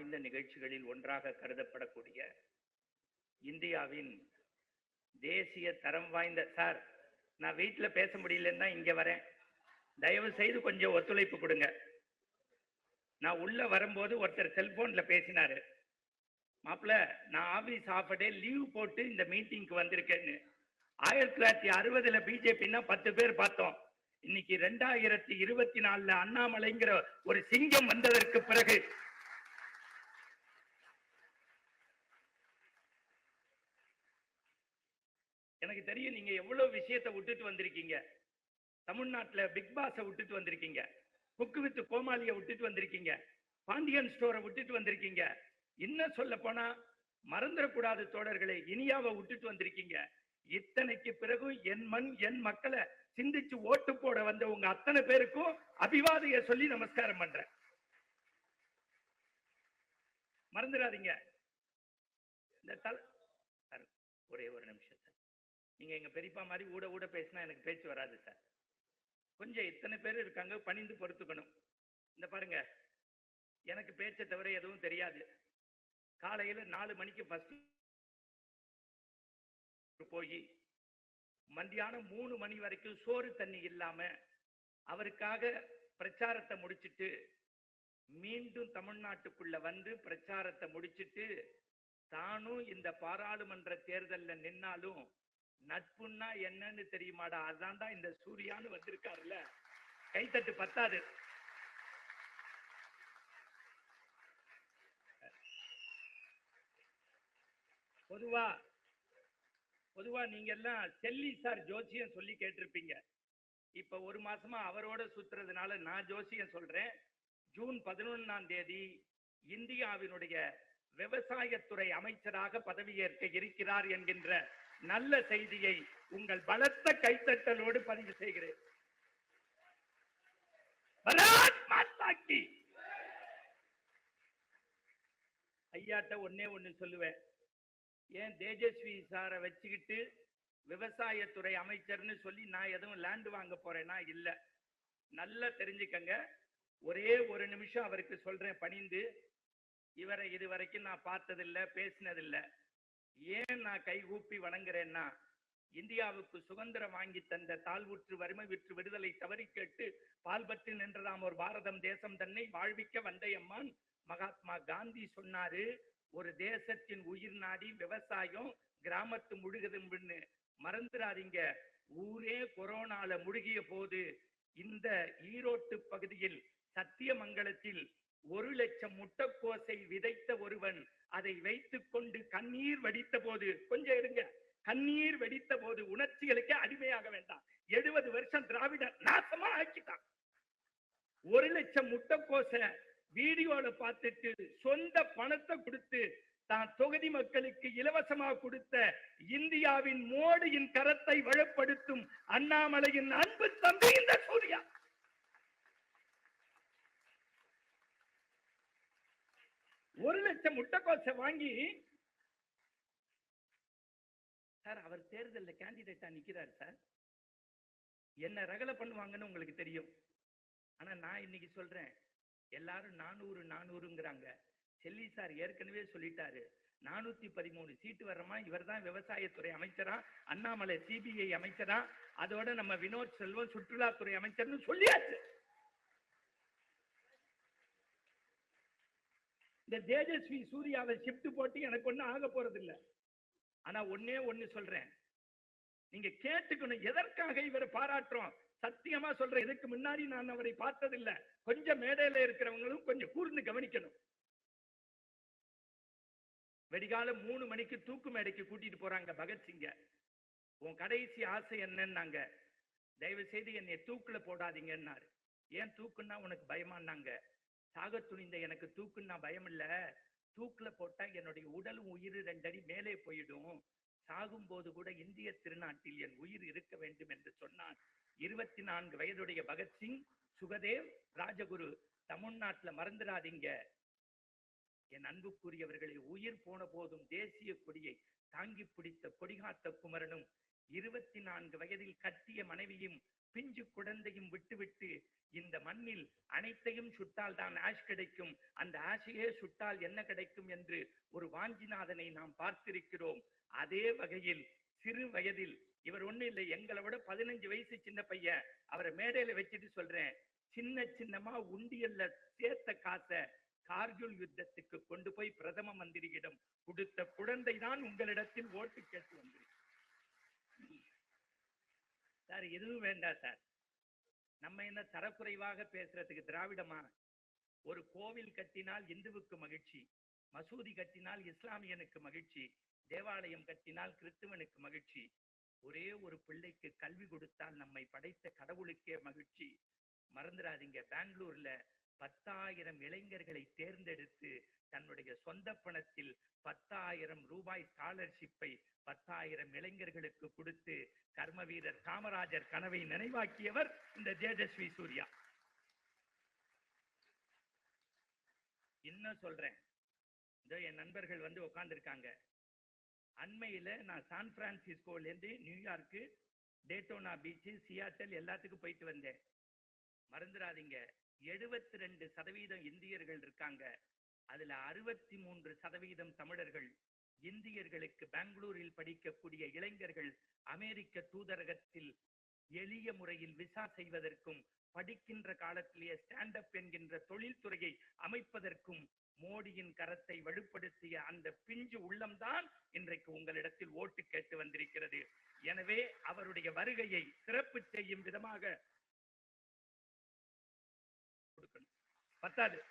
வாய்ந்த நிகழ்ச்சிகளில் ஒன்றாக கருதப்படக்கூடிய இந்தியாவின் தேசிய தரம் வாய்ந்த சார் நான் வீட்டில் பேச முடியலன்னு தான் இங்கே வரேன். தயவு செய்து கொஞ்சம் ஒத்துழைப்பு கொடுங்க. நான் உள்ள வரும்போது ஒருத்தர் செல்போன்ல பேசினாரு. மாப்பிள்ள நான் ஆபீஸ் ஆஃப் டே லீவ் போட்டு இந்த மீட்டிங்க்கு வந்திருக்கேன்னு. ஆயிரத்தி தொள்ளாயிரத்தி அறுபதுல பிஜேபின்னா பத்து பேர் பார்த்தோம். இன்னைக்கு ரெண்டாயிரத்தி இருபத்தி நாலுல அண்ணாமலைங்கிற ஒரு சிங்கம் வந்ததற்கு பிறகு எனக்கு தெரியும் நீங்க எவ்வளவு விஷயத்தை விட்டுட்டு வந்திருக்கீங்க. தமிழ்நாட்டில் பிக் பாஸை விட்டுட்டு வந்திருக்கீங்க. குக்கு வித்து கோமாளியை விட்டுட்டு வந்திருக்கீங்க. பாண்டியன் ஸ்டோரை விட்டுட்டு வந்திருக்கீங்க. இன்னும் சொல்ல போனா மறந்துடக்கூடாது தோழர்களை இனியாவை விட்டுட்டு வந்திருக்கீங்க. இத்தனைக்கு பிறகு என் மண் என் மக்களை சிந்திச்சு ஓட்டு போட வந்த உங்க அத்தனை பேருக்கும் அபிவாதைய சொல்லி நமஸ்காரம் பண்றேன். மறந்துடாதீங்க. இந்த தல ஒரே ஒரு நிமிஷம். நீங்கள் எங்கள் பெரியப்பா மாதிரி ஊட ஊட பேசினா எனக்கு பேச்சு வராது சார் கொஞ்சம் இத்தனை பேர் இருக்காங்க பணிந்து பொறுத்துக்கணும். இந்த பாருங்க எனக்கு பேச்சை தவிர எதுவும் தெரியாது. காலையில் நாலு மணிக்கு ஃபஸ்ட்டு போய் மத்தியானம் மூணு மணி வரைக்கும் சோறு தண்ணி இல்லாமல் அவருக்காக பிரச்சாரத்தை முடிச்சுட்டு மீண்டும் தமிழ்நாட்டுக்குள்ள வந்து பிரச்சாரத்தை முடிச்சுட்டு தானும் இந்த பாராளுமன்ற தேர்தலில் நின்னாலும் நட்புன்னா என்னன்னு தெரியுமாடா? தான் இந்த சூர்யான்னு வந்திருக்காருல்ல. கைத்தட்டு பத்தாது. பொதுவா பொதுவா நீங்க எல்லாம் செல்லி சார் ஜோசியம் சொல்லி கேட்டிருப்பீங்க. இப்ப ஒரு மாசமா அவரோட சுத்துறதுனால நான் ஜோசியம் சொல்றேன். ஜூன் பதினொன்னாம் தேதி இந்தியாவினுடைய விவசாயத்துறை அமைச்சராக பதவியேற்க இருக்கிறார் என்கின்ற நல்ல செய்தியை உங்கள் பலத்த கைத்தட்டலோடு பதிவு செய்கிறேன். ஐயாட்ட ஒன்னே ஒண்ணு சொல்லுவேன். ஏன் தேஜஸ்வி சாரை வச்சுக்கிட்டு விவசாயத்துறை அமைச்சர்னு சொல்லி நான் எதுவும் லேண்ட் வாங்க போறேன்னா இல்ல. நல்லா தெரிஞ்சுக்கங்க. ஒரே ஒரு நிமிஷம் அவருக்கு சொல்றேன் பணிந்து. இவரை இதுவரைக்கும் நான் பார்த்ததில்ல பேசினதில்லை. ஏன் நான் கை கூப்பி வணங்குறேன்னா இந்தியாவுக்கு சுதந்திரம் வாங்கி தந்த தாழ்வுற்று வறுமை விற்று விடுதலை தவறி கேட்டு பால்பற்றி நின்றதாம் ஒரு பாரதம் தேசம் தன்னை வாழ்விக்க வந்தையம்மான் மகாத்மா காந்தி சொன்னாரு ஒரு தேசத்தின் உயிர் நாடி விவசாயம் கிராமத்து முழுகுதுன்னு மறந்துடாதீங்க ஊரே கொரோனால முழுகிய போது இந்த ஈரோட்டு பகுதியில் சத்தியமங்கலத்தில் ஒரு லட்சம் முட்டைக்கோசை விதைத்த ஒருவன் அதை வைத்துக் கொண்டு கண்ணீர் வடித்த போது கொஞ்சம் இருங்க. கண்ணீர் வெடித்த போது உணர்ச்சிகளுக்கே அடிமையாக வேண்டாம். எழுபது வருஷம் திராவிட நாசமா ஆக்கிட்டான். ஒரு லட்சம் முட்டைக்கோசை வீடியோல பார்த்துட்டு சொந்த பணத்தை கொடுத்து தான் தொகுதி மக்களுக்கு இலவசமா கொடுத்த இந்தியாவின் மோடியின் கரத்தை வளப்படுத்தும் அண்ணாமலையின் அன்பு தம்பி இந்த சூர்யா. ஒரு லட்சம் முட்டைக்கோசை வாங்கி சார் அவர் தேர்தலில் கேண்டிடேட்டா நிக்கிறார் சார். என்ன ரகலை பண்ணுவாங்கன்னு உங்களுக்கு தெரியும். ஆனா நான் இன்னைக்கு சொல்றேன். எல்லாரும் நானூறு நானூறுங்கிறாங்க. செல்லி சார் ஏற்கனவே சொல்லிட்டாரு. நானூத்தி பதிமூணு சீட்டு வர்றமா? இவர் தான் விவசாயத்துறை அமைச்சரா? அண்ணாமலை சிபிஐ அமைச்சரா? அதோட நம்ம வினோத் செல்வம் சுற்றுலாத்துறை அமைச்சர்னு சொல்லியாச்சு. இந்த தேஜஸ்வி சூர்யாவை ஷிஃப்ட் போட்டு எனக்கு ஒன்றும் ஆக போறது ஆனா ஒண்ணே ஒண்ணு சொல்றேன். நீங்க கேட்டுக்கணும் எதற்காக இவரை பாராட்டுறோம்? சத்தியமா சொல்றேன் இதுக்கு முன்னாடி நான் அவரை பார்த்ததில்ல. கொஞ்சம் மேடையில இருக்கிறவங்களும் கொஞ்சம் கூர்ந்து கவனிக்கணும். வெடிகாலம் மூணு மணிக்கு தூக்கு மேடைக்கு கூட்டிட்டு போறாங்க பகத்சிங்க உன் கடைசி ஆசை என்னன்னாங்க? தயவு செய்து என்னை தூக்குல போடாதீங்கன்னாரு. ஏன் தூக்குன்னா உனக்கு பயமான்னாங்க. சாக துணிந்த எனக்கு தூக்குன்னா பயம் இல்லை தூக்குல போட்டா என்னுடைய உடலும் உயிர் ரெண்டடி மேலே போயிடும். சாகும்போது கூட இந்திய திருநாட்டில் என் உயிர் இருக்க வேண்டும் என்று சொன்னான். இருபத்தி நான்கு வயதுடைய பகத்சிங் சுகதேவ் ராஜகுரு தமிழ்நாட்டுல மறந்துடாதீங்க. என் அன்புக்குரியவர்களை உயிர் போன போதும் தேசிய கொடியை தாங்கி பிடித்த கொடிகாத்த குமரனும் இருபத்தி நான்கு வயதில் கட்டிய மனைவியும் பிஞ்சு குழந்தையும் விட்டுவிட்டு இந்த மண்ணில் அனைத்தையும் சுட்டால் தான் ஆஷ் கிடைக்கும். அந்த ஆஷையே சுட்டால் என்ன கிடைக்கும் என்று ஒரு வாஞ்சிநாதனை நாம் பார்த்திருக்கிறோம். அதே வகையில் சிறு வயதில் இவர் ஒண்ணு இல்லை எங்களை விட பதினஞ்சு வயசு சின்ன பையன் அவரை மேடையில வச்சுட்டு சொல்றேன். சின்ன சின்னமா உண்டியல்ல சேர்த்த காசை கார்கில் யுத்தத்துக்கு கொண்டு போய் பிரதம மந்திரியிடம் கொடுத்த குழந்தை தான் உங்களிடத்தில் ஓட்டு கேட்டு வந்திருக்கு. சார் எதுவும் வேண்டாம் சார். நம்ம என்ன தரக்குறைவாக பேசுறதுக்கு திராவிடமா ஒரு கோவில் கட்டினால் இந்துவுக்கு மகிழ்ச்சி மசூதி கட்டினால் இஸ்லாமியனுக்கு மகிழ்ச்சி தேவாலயம் கட்டினால் கிறிஸ்துவனுக்கு மகிழ்ச்சி ஒரே ஒரு பிள்ளைக்கு கல்வி கொடுத்தால் நம்மை படைத்த கடவுளுக்கே மகிழ்ச்சி மறந்துடாதீங்க. பெங்களூர்ல பத்தாயிரம் இளைஞர்களை தேர்ந்தெடுத்து தன்னுடைய சொந்த பணத்தில் பத்தாயிரம் ரூபாய் ஸ்காலர்ஷிப்பை பத்தாயிரம் இளைஞர்களுக்கு கொடுத்து கர்ம வீரர் காமராஜர் கனவை நினைவாக்கியவர் இந்த தேஜஸ்வி சூர்யா. இன்னும் சொல்றேன். இதோ என் நண்பர்கள் வந்து உட்கார்ந்திருக்காங்க அண்மையில நான் சான் பிரான்சிஸ்கோல இருந்து நியூயார்க்கு டேட்டோனா பீச்சு சியாட்டல் எல்லாத்துக்கும் போயிட்டு வந்தேன். மறந்துடாதீங்க எழுபத்தி ரெண்டு சதவீதம் இந்தியர்கள் இருக்காங்க. அதுல அறுபத்தி மூன்று சதவீதம் தமிழர்கள். இந்தியர்களுக்கு பெங்களூரில் படிக்கக்கூடிய இளைஞர்கள் அமெரிக்க தூதரகத்தில் எளிய முறையில் விசா செய்வதற்கும் படிக்கின்ற காலத்திலேயே ஸ்டாண்ட் அப் என்கின்ற தொழில்துறையை அமைப்பதற்கும் மோடியின் கரத்தை வலுப்படுத்திய அந்த பிஞ்சு உள்ளம்தான் இன்றைக்கு உங்களிடத்தில் ஓட்டு கேட்டு வந்திருக்கிறது. எனவே அவருடைய வருகையை சிறப்பு செய்யும் விதமாக பத்தாது.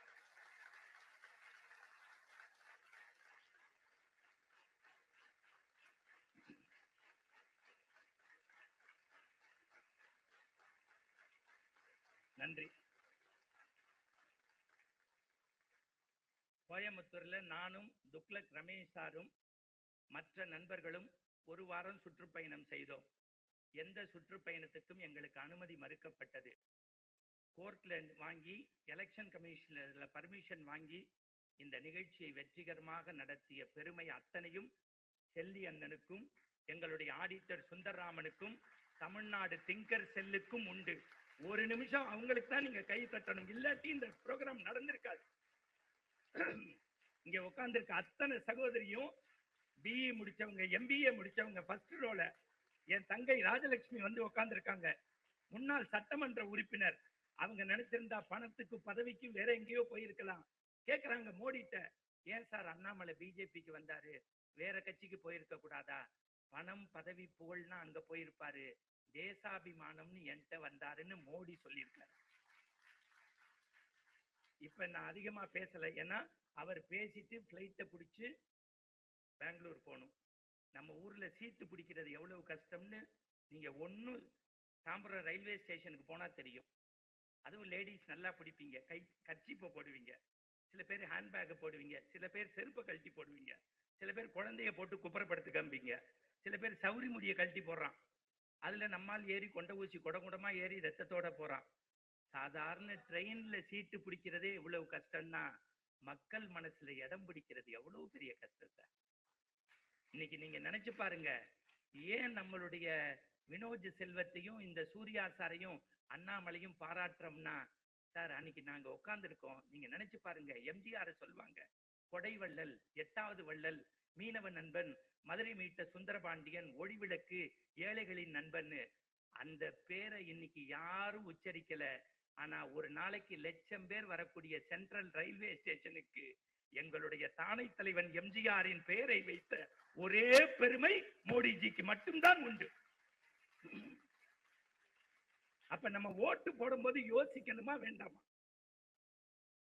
நன்றி. கோயம்புத்தூர்ல நானும் துக்லக் ரமேஷ் சாரும் மற்ற நண்பர்களும் ஒரு வாரம் சுற்றுப்பயணம் செய்தோம். எந்த சுற்றுப்பயணத்துக்கும் எங்களுக்கு அனுமதி மறுக்கப்பட்டது. கோர்ட்ல வாங்கி எலெக்ஷன் கமிஷனர்ல பர்மிஷன் வாங்கி இந்த நிகழ்ச்சியை வெற்றிகரமாக நடத்திய பெருமை அத்தனையும் செல்லி அண்ணனுக்கும் எங்களுடைய ஆடிட்டர் சுந்தரராமனுக்கும் தமிழ்நாடு திங்கர் செல்லுக்கும் உண்டு. ஒரு நிமிஷம் அவங்களுக்கு தான் நீங்க கை தட்டணும். இல்லாட்டி இந்த ப்ரோக்ராம் நடந்திருக்காது. இங்க உட்காந்துருக்க அத்தனை சகோதரியும் பிஇ முடிச்சவங்க எம்பிஏ முடிச்சவங்க ஃபர்ஸ்ட் ரோல என் தங்கை ராஜலட்சுமி வந்து உட்கார்ந்திருக்காங்க. முன்னாள் சட்டமன்ற உறுப்பினர் அவங்க நினைச்சிருந்தா பணத்துக்கு பதவிக்கும் வேற எங்கேயோ போயிருக்கலாம். கேக்குறாங்க மோடிட்ட ஏன் சார் அண்ணாமலை பிஜேபிக்கு வந்தாரு? வேற கட்சிக்கு போயிருக்க கூடாதா? பணம் பதவி புகழ்னா அங்க போயிருப்பாரு. தேசாபிமானம்னு என்கிட்ட வந்தாருன்னு மோடி சொல்லியிருக்காரு. இப்ப நான் அதிகமா பேசல. ஏன்னா அவர் பேசிட்டு பிளைட்டை பிடிச்சு பெங்களூர் போகணும். நம்ம ஊர்ல சீட்டு பிடிக்கிறது எவ்வளவு கஷ்டம்னு நீங்க ஒண்ணு தாம்பரம் ரயில்வே ஸ்டேஷனுக்கு போனா தெரியும். அதுவும் லேடிஸ் நல்லா பிடிப்பீங்க. கை கர்ச்சிப்பை போடுவீங்க. சில பேர் ஹேண்ட்பேக்கை போடுவீங்க. சில பேர் செருப்பை கழட்டி போடுவீங்க. சில பேர் குழந்தைய போட்டு குப்புறப்படுத்து காமிப்பீங்க. சில பேர் சௌரி முடியை கழட்டி போடுறான். அதுல நம்மால் ஏறி கொண்ட ஊசி குடங்குடமா ஏறி ரத்தத்தோட போகிறான் சாதாரண ட்ரெயினில் சீட்டு பிடிக்கிறதே இவ்வளவு கஷ்டம்னா மக்கள் மனசுல இடம் பிடிக்கிறது எவ்வளவு பெரிய கஷ்டத்தை. இன்னைக்கு நீங்க நினைச்சு பாருங்க ஏன் நம்மளுடைய வினோஜ் செல்வத்தையும் இந்த சூர்யா சாரையும் அண்ணாமலையும் பாராட்டுறோம்னா சார் அன்னைக்கு நாங்க உட்கார்ந்துருக்கோம். நீங்க நினைச்சு பாருங்க எம்ஜிஆர் சொல்லுவாங்க. கொடை வள்ளல் எட்டாவது வள்ளல் மீனவ நண்பன் மதுரை மீட்ட சுந்தரபாண்டியன் ஒளிவிளக்கு ஏழைகளின் நண்பன்னு. அந்த பேரை இன்னைக்கு யாரும் உச்சரிக்கல. ஆனா ஒரு நாளைக்கு லட்சம் பேர் வரக்கூடிய சென்ட்ரல் ரயில்வே ஸ்டேஷனுக்கு எங்களுடைய தானை தலைவன் எம்ஜிஆரின் பெயரை வைத்த ஒரே பெருமை மோடிஜிக்கு மட்டும்தான் உண்டு. அப்ப நம்ம ஓட்டு போடும்போது யோசிக்கணுமா வேண்டாமா?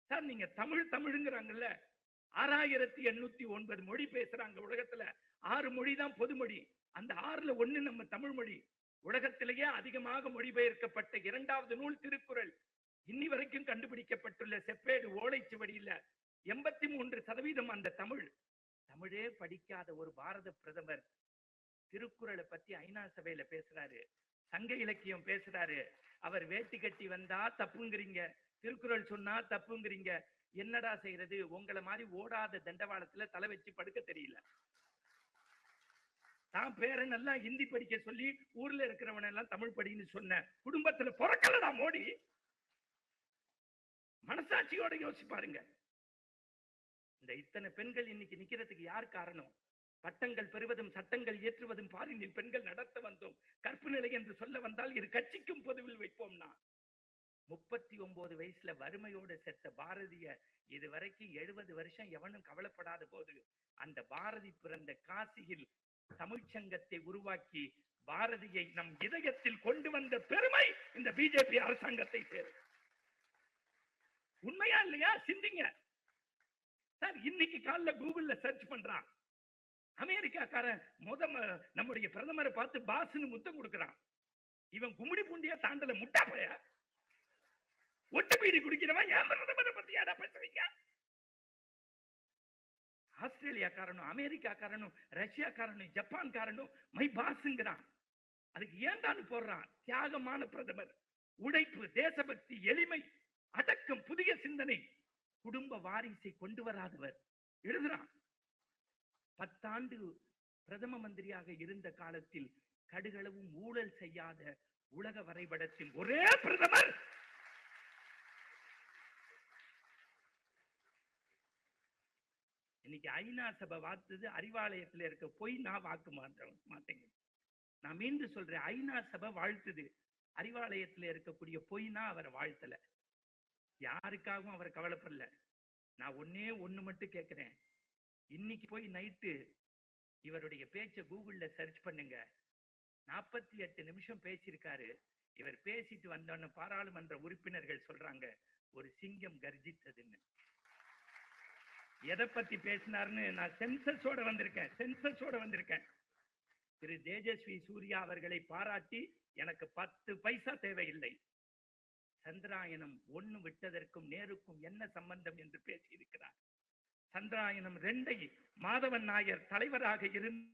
சார் நீங்க தமிழ் தமிழுங்கிறாங்கல்ல. ஆறாயிரத்தி எண்ணூத்தி ஒன்பது மொழி பேசுறாங்க உலகத்துல. ஆறு மொழி தான் பொதுமொழி. அந்த ஆறுல ஒண்ணு நம்ம தமிழ் மொழி. உலகத்திலேயே அதிகமாக மொழிபெயர்க்கப்பட்ட இரண்டாவது நூல் திருக்குறள். இன்னி வரைக்கும் கண்டுபிடிக்கப்பட்டுள்ள செப்பேடு ஓலைச்சுவடியில எண்பத்தி மூன்று சதவீதம் அந்த தமிழ். தமிழே படிக்காத ஒரு பாரத பிரதமர் திருக்குறளை பத்தி ஐநா சபையில பேசுறாரு. சங்க இலக்கியம் பேசுறாரு. அவர் வேட்டி கட்டி வந்தா தப்புங்கிறீங்க. திருக்குறள் சொன்னா தப்புங்கிறீங்க. என்னடா செய்யறது? உங்களை மாதிரி ஓடாத தண்டவாளத்துல தலை வச்சு படுக்க தெரியல. தான் பேரன் எல்லாம் ஹிந்தி படிக்க சொல்லி ஊர்ல இருக்கிறவன எல்லாம் தமிழ் படின்னு சொன்ன குடும்பத்துல பிறக்கலடா மோடி. மனசாட்சியோட யோசிச்சு பாருங்க இந்த இத்தனை பெண்கள் இன்னைக்கு நிக்கிறதுக்கு யார் காரணம்? பட்டங்கள் பெறுவதும் சட்டங்கள் இயற்றுவதும் பாரினில் பெண்கள் நடத்த வந்தோம். கற்பு நிலை என்று சொல்ல வந்தால் இரு கட்சிக்கும் பொதுவில் வைப்போம்னா முப்பத்தி ஒன்பது வயசுல வறுமையோட செத்த பாரதிய இதுவரைக்கும் எழுபது வருஷம் எவனும் கவலைப்படாத போது அந்த பாரதி பிறந்த காசியில் தமிழ்ச்சங்கத்தை உருவாக்கி பாரதியை நம் இதயத்தில் கொண்டு வந்த பெருமை இந்த பிஜேபி அரசாங்கத்தை சேரும். உண்மையா இல்லையா? சிந்திங்க. சார் இன்னைக்கு காலைல கூகுள்ல சர்ச் பண்றான். அமெரிக்காக்காரன் முத நம்முடைய பிரதமரை பார்த்து பாஸ்ன்னு முத்தம் கொடுக்குறான். இவன் கும்மிடி பூண்டியா தாண்டல முட்டா போயா? ஒட்டு பீடி குடிக்கிறவன் ஏன் பிரதமரை பத்தி யாரா பேசுறீங்க ஆஸ்திரேலியாக்காரனும் அமெரிக்காக்காரனும் ரஷ்யாக்காரனும் ஜப்பான்காரனும் மை பாஸ்ங்கிறான். அதுக்கு ஏன்டான்னு போடுறான். தியாகமான பிரதமர். உடைப்பு தேசபக்தி எளிமை அடக்கம் புதிய சிந்தனை. குடும்ப வாரிசை கொண்டு வராதவர். எழுதுறான். பத்தாண்டு பிரதம மந்திரியாக இருந்த காலத்தில் கடுகளவும் ஊழல் செய்யாத உலக வரைபடத்தின் ஒரே பிரதமர்! இன்னைக்கு ஐநா சபை வாத்துது அறிவாலயத்துல இருக்க போய் நான் வாக்கு மாற்ற மாட்டேங்க. நான் மீண்டும் சொல்றேன் ஐநா சபை வாழ்த்துது. அறிவாலயத்துல இருக்கக்கூடிய பொய்னா அவரை வாழ்த்தல. யாருக்காகவும் அவர் கவலைப்படல. நான் ஒன்னே ஒண்ணு மட்டும் கேட்கிறேன் இன்னைக்கு போய் நைட்டு இவருடைய பேச்ச கூகுள்ல சர்ச் பண்ணுங்க. நாற்பத்தி எட்டு நிமிஷம் பேசியிருக்காரு. இவர் பேசிட்டு வந்தோன்னு பாராளுமன்ற உறுப்பினர்கள் சொல்றாங்க. ஒரு சிங்கம் கர்ஜித்ததுன்னு. எதை பத்தி பேசினாருன்னு நான் சென்சஸோட வந்திருக்கேன். சென்சஸோட வந்திருக்கேன். திரு தேஜஸ்வி சூர்யா அவர்களை பாராட்டி எனக்கு பத்து பைசா தேவையில்லை. சந்திராயனம் ஒண்ணு விட்டதற்கும் நேருக்கும் என்ன சம்பந்தம் என்று பேசியிருக்கிறார். சந்திராயனம் ரெண்டை மாதவன் நாயர் தலைவராக இருந்து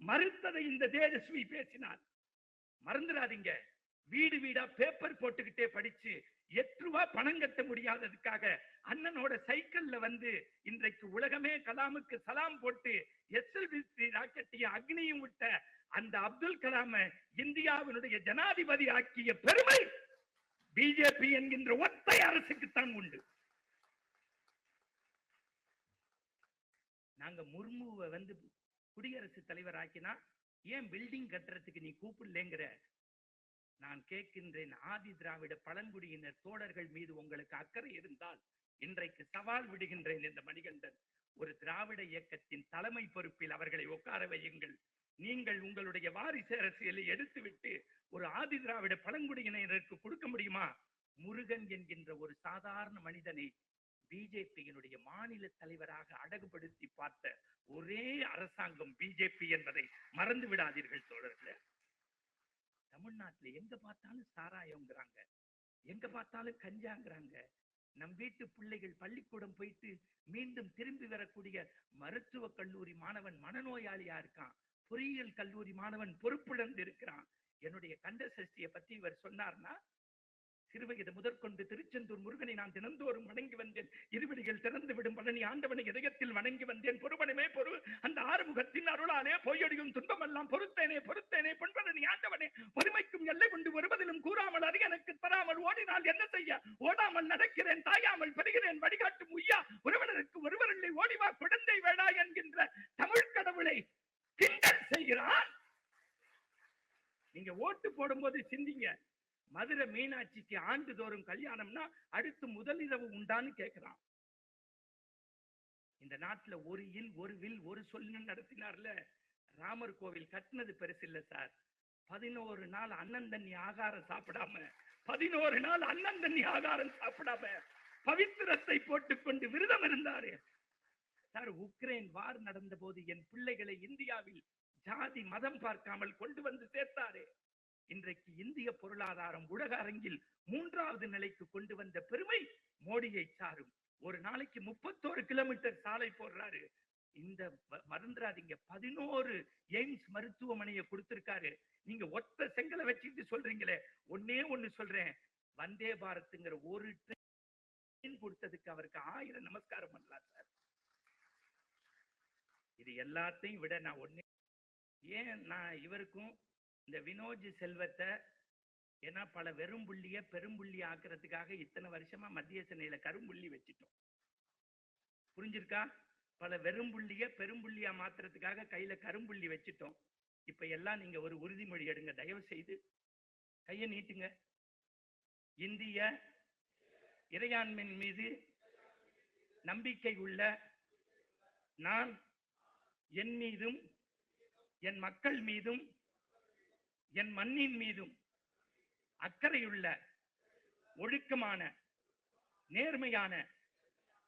மறுத்ததை இந்த தேஜஸ்வி பேசினார். மறந்துடாதீங்க. வீடு வீடா பேப்பர் போட்டுக்கிட்டே படிச்சு எட்டு ரூபா பணம் கட்ட முடியாததுக்காக அண்ணனோட சைக்கிள்ல வந்து இன்றைக்கு உலகமே கலாமுக்கு சலாம் போட்டு எஸ்எல்பி ராக்கெட்டையும் அக்னியும் விட்ட அந்த அப்துல் கலாம இந்தியாவினுடைய ஜனாதிபதி ஆக்கிய பெருமை பிஜேபி என்கின்ற ஒத்தை அரசுக்குத்தான் உண்டு. நாங்க முர்முவை வந்து குடியரசு தலைவர் ஆக்கினா ஏன் பில்டிங் கட்டுறதுக்கு நீ கூப்பிடலங்கிற? நான் கேட்கின்றேன் ஆதி திராவிட பழங்குடியினர் தோழர்கள் மீது உங்களுக்கு அக்கறை இருந்தால் இன்றைக்கு சவால் விடுகின்றேன் இந்த மணிகண்டன் ஒரு திராவிட இயக்கத்தின் தலைமை பொறுப்பில் அவர்களை உட்கார வையுங்கள். நீங்கள் உங்களுடைய வாரிசு அரசியலை எடுத்துவிட்டு ஒரு ஆதி திராவிட பழங்குடியினருக்கு கொடுக்க முடியுமா? முருகன் என்கின்ற ஒரு சாதாரண மனிதனை பிஜேபியினுடைய மாநில தலைவராக அடகுபடுத்தி பார்த்த ஒரே அரசாங்கம் பிஜேபி என்பதை மறந்து விடாதீர்கள் தோழர்களே. தமிழ்நாட்டுல எங்க பார்த்தாலும் சாராயம்ங்கிறாங்க. எங்க பார்த்தாலும் கஞ்சாங்கிறாங்க. நம் வீட்டு பிள்ளைகள் பள்ளிக்கூடம் போயிட்டு மீண்டும் திரும்பி வரக்கூடிய மருத்துவ கல்லூரி மாணவன் மனநோயாளியா இருக்கான். பொறியியல் கல்லூரி மாணவன் பொறுப்பிழந்து இருக்கிறான். என்னுடைய கண்ட சஷ்டியை பத்தி இவர் சொன்னார்னா சிறுவயது முதற்கொண்டு திருச்செந்தூர் முருகனை நான் தினந்தோறும் வணங்கி வந்தேன். இருவடிகள் திறந்து விடும் பழனி ஆண்டவனை இதயத்தில் வணங்கி வந்தேன். பொறுவனமே பொறு அந்த ஆறுமுகத்தின் அருளாலே பொய்யடியும் துன்பமெல்லாம் பொறுத்தேனே பொறுத்தேனே பொன்பழனி ஆண்டவனே. பொறுமைக்கும் எல்லை கொண்டு வருவதிலும் கூறாமல் அறி எனக்கு தராமல் ஓடினால் என்ன செய்ய? ஓடாமல் நடக்கிறேன் தாயாமல் பெறுகிறேன் வழிகாட்டும் உய்யா. ஒருவனருக்கு ஒருவரில்லை ஓடிவா குழந்தை வேடா என்கின்ற தமிழ் கடவுளை கிண்டல் செய்கிறான். நீங்க ஓட்டு போடும்போது சிந்திங்க. மதுரை மீனாட்சிக்கு ஆண்டுதோறும் கல்யாணம்னா அடுத்து முதலிரவு உண்டான்னு கேக்குறான். இந்த நாட்டுல ஒரு இல் ஒரு வில் ஒரு சொல்லு நடத்தினார்ல. ராமர் கோவில் கட்டினது பெருசு இல்ல சார். பதினோரு நாள் அண்ணன் தண்ணி ஆகாரம் சாப்பிடாம பதினோரு நாள் அண்ணன் தண்ணி ஆகாரம் சாப்பிடாம பவித்திரத்தை போட்டுக்கொண்டு விரதம் இருந்தாரு. சார் உக்ரைன் வார் நடந்த போது என் பிள்ளைகளை இந்தியாவில் ஜாதி மதம் பார்க்காமல் கொண்டு வந்து சேர்த்தாரு. இன்றைக்கு இந்திய பொருளாதாரம் உலக அரங்கில் மூன்றாவது நிலைக்கு கொண்டு வந்த பெருமை மோடியை சாரும். ஒரு நாளைக்கு முப்பத்தோரு கிலோமீட்டர் சாலை போடுறாரு. இந்த மறந்துடாதீங்க. பதினோரு எய்ம்ஸ் மருத்துவமனையை கொடுத்திருக்காரு. நீங்க ஒத்த செங்கலை வச்சுட்டு சொல்றீங்களே. ஒன்னே ஒண்ணு சொல்றேன். வந்தே பாரத்ங்கிற ஒரு ட்ரெயின் கொடுத்ததுக்கு அவருக்கு ஆயிரம் நமஸ்காரம் பண்ணலாம் சார். இது எல்லாத்தையும் விட நான் ஒன்னே ஏன் நான் இவருக்கும் இந்த வினோஜ் செல்வத்தை ஏன்னா பல வெறும்புள்ளிய பெரும்புள்ளி ஆக்குறதுக்காக இத்தனை வருஷமா மத்திய சென்னையில கரும்புள்ளி வச்சிட்டோம். புரிஞ்சிருக்கா? பல வெறும்புள்ளிய பெரும்புள்ளியா மாத்துறதுக்காக கையில கரும்புள்ளி வச்சிட்டோம். இப்ப எல்லாம் நீங்க ஒரு உறுதிமொழி எடுங்க தயவு செய்து. கையை நீட்டுங்க. இந்திய இறையாண்மையின் மீது நம்பிக்கை உள்ள நான் என் மீதும் என் மக்கள் மீதும் என் மண்ணின் மீதும் அக்கறையுள்ள ஒழுக்கமான நேர்மையான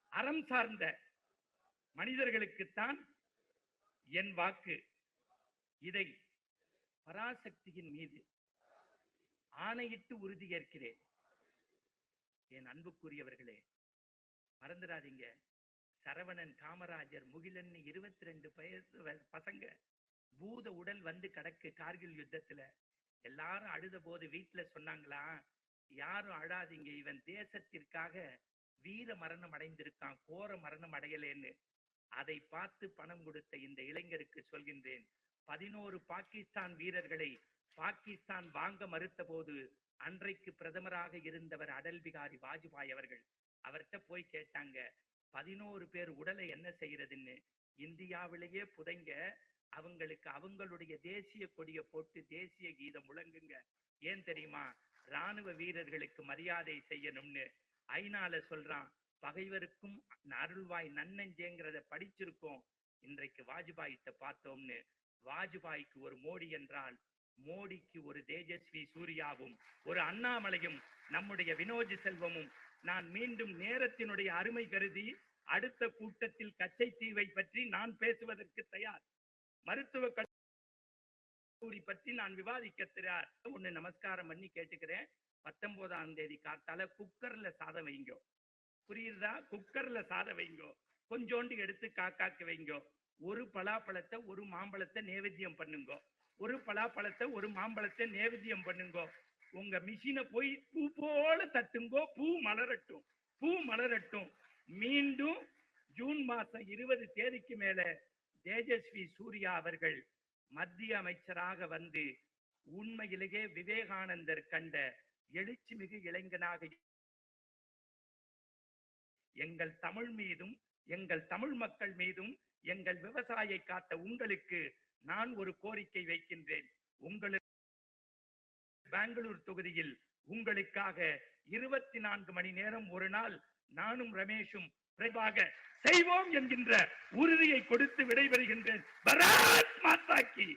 அறம் சார்ந்த மனிதர்களுக்குத்தான் என் வாக்கு. இதை பராசக்தியின் மீது ஆணையிட்டு உறுதியேற்கிறேன் என் அன்புக்குரியவர்களே மறந்துடாதீங்க. சரவணன் காமராஜர் முகிலன் இருபத்தி ரெண்டு பசங்க. பூத உடல் வந்து கிடக்கு கார்கில் யுத்தத்துல. எல்லாரும் அழுத போது வீட்டுல சொன்னாங்களா யாரும் அழாதீங்க இவன் தேசத்திற்காக வீர மரணம் அடைந்திருக்கான் கோர மரணம் அடையலேன்னு. அதை பார்த்து பணம் கொடுத்த இந்த இளைஞருக்கு சொல்கின்றேன் பதினோரு பாகிஸ்தான் வீரர்களை பாகிஸ்தான் வாங்க மறுத்த போது அன்றைக்கு பிரதமராக இருந்தவர் அடல் பிகாரி வாஜ்பாய் அவர்கள். அவர்கிட்ட போய் கேட்டாங்க பதினோரு பேர் உடலை என்ன செய்யறதுன்னு? இந்தியாவிலேயே புதைங்க அவங்களுக்கு அவங்களுடைய தேசிய கொடியை போட்டு தேசிய கீதம் முழங்குங்க. ஏன் தெரியுமா? ராணுவ வீரர்களுக்கு மரியாதை செய்யணும்னு. ஐநால சொல்றான் பகைவருக்கும் அருள்வாய் நன்னஞ்சேங்கிறத படிச்சிருக்கோம். இன்றைக்கு வாஜ்பாயிட்ட பார்த்தோம்னு. வாஜ்பாய்க்கு ஒரு மோடி என்றால் மோடிக்கு ஒரு தேஜஸ்வி சூர்யாவும் ஒரு அண்ணாமலையும் நம்முடைய வினோஜ் செல்வமும். நான் மீண்டும் நேரத்தினுடைய அருமை கருதி அடுத்த கூட்டத்தில் கச்சை தீவை பற்றி நான் பேசுவதற்கு தயார். மருத்துவ கல்லூரி பற்றி நான் விவாதிக்க தயார் ஒண்ணு நமஸ்காரம் பண்ணி கேட்டுக்கிறேன். பத்தொன்பதாம் தேதி காத்தால குக்கர்ல சாதம் வைங்கோ. புரியுதா? குக்கர்ல சாதம் வைங்கோ. கொஞ்சோண்டு எடுத்து காக்காக்கு வைங்கோ. ஒரு பலாப்பழத்தை ஒரு மாம்பழத்தை நேவேத்தியம் பண்ணுங்கோ. ஒரு பலாப்பழத்தை ஒரு மாம்பழத்தை நேவேத்தியம் பண்ணுங்கோ. உங்க மிஷினை போய் பூ போல தட்டுங்கோ. பூ மலரட்டும். பூ மலரட்டும். மீண்டும் ஜூன் மாசம் இருபது தேதிக்கு மேல தேஜஸ்வி சூர்யா அவர்கள் மத்திய அமைச்சராக வந்து உண்மையிலேயே விவேகானந்தர் கண்ட எழுச்சி மிகு இளைஞனாக எங்கள் தமிழ் மீதும் எங்கள் தமிழ் மக்கள் மீதும் எங்கள் விவசாயை காத்த உங்களுக்கு நான் ஒரு கோரிக்கை வைக்கின்றேன். உங்களுக்கு பெங்களூர் தொகுதியில் உங்களுக்காக இருபத்தி நான்கு மணி நேரம் ஒரு நாள் நானும் ரமேஷும் விரைவாக செய்வோம் என்கின்ற உறுதியை கொடுத்து விடைபெறுகின்றேன். பராத் மாதாக்கி